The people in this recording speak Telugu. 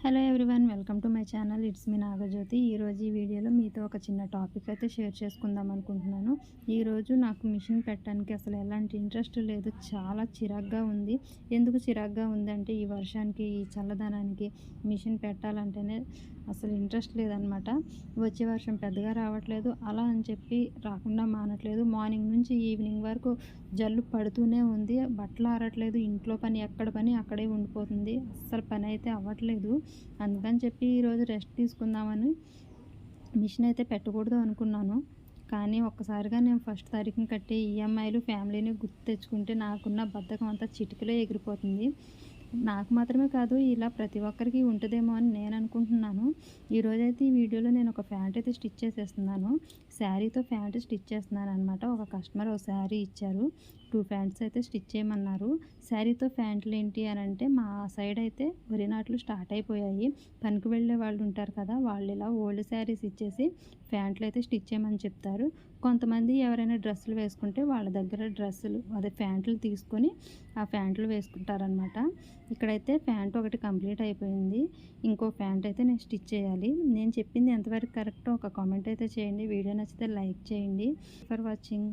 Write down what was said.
Hello everyone welcome to my channel it's me Nagajyothi ఈరోజు ఈ వీడియోలో మీతో ఒక చిన్న టాపిక్ అయితే షేర్ చేసుకుందాం అనుకుంటున్నాను. ఈరోజు నాకు మిషన్ పెట్టడానికి అసలు ఎలాంటి ఇంట్రెస్ట్ లేదు. చాలా చిరాగ్గా ఉంది. ఎందుకు చిరాగ్గా ఉందంటే ఈ వర్షానికి ఈ చల్లదనానికి మిషన్ పెట్టాలంటేనే అసలు ఇంట్రెస్ట్ లేదనమాట వచ్చే వర్షం పెద్దగా రావట్లేదు. అలా అని చెప్పి రాకుండా మానట్లేదు. మార్నింగ్ నుంచి ఈవినింగ్ వరకు జల్లు పడుతూనే ఉంది. బట్టలు ఆరట్లేదు. ఇంట్లో పని ఎక్కడ పని అక్కడే ఉండిపోతుంది. అస్సలు పని అయితే అవ్వట్లేదు. అందుకని చెప్పి ఈరోజు రెస్ట్ తీసుకుందామని మిషన్ అయితే పెట్టకూడదు అనుకున్నాను. కానీ ఒక్కసారిగా నేను ఫస్ట్ తారీఖుని కట్టి ఈఎంఐలు ఫ్యామిలీని గుర్తు తెచ్చుకుంటే నాకున్న బద్ధకం అంతా చిటికలో ఎగిరిపోతుంది. నాకు మాత్రమే కాదు ఇలా ప్రతి ఒక్కరికి ఉంటుందేమో అని నేను అనుకుంటున్నాను. ఈరోజైతే ఈ వీడియోలో నేను ఒక ప్యాంట్ అయితే స్టిచ్ చేసేస్తున్నాను. శారీతో ప్యాంట్ స్టిచ్ చేస్తున్నాను అనమాట ఒక కస్టమర్ ఒక శారీ ఇచ్చారు. టూ ప్యాంట్స్ అయితే స్టిచ్ చేయమన్నారు. శారీతో ప్యాంట్లు ఏంటి అని అంటే మా సైడ్ అయితే వరి నాట్లు స్టార్ట్ అయిపోయాయి. పనికి వెళ్ళే వాళ్ళు ఉంటారు కదా వాళ్ళు ఇలా ఓల్డ్ శారీస్ ఇచ్చేసి ప్యాంట్లు అయితే స్టిచ్ చేయమని చెప్తారు. కొంతమంది ఎవరైనా డ్రెస్సులు వేసుకుంటే వాళ్ళ దగ్గర డ్రెస్సులు అదే ప్యాంట్లు తీసుకొని ఆ ప్యాంట్లు వేసుకుంటారనమాట ఇక్కడైతే ప్యాంట్ ఒకటి కంప్లీట్ అయిపోయింది. ఇంకో ప్యాంట్ అయితే నేను స్టిచ్ చేయాలి. నేను చెప్పింది ఎంతవరకు కరెక్టో ఒక కామెంట్ అయితే చేయండి. వీడియో నచ్చితే లైక్ చేయండి. For watching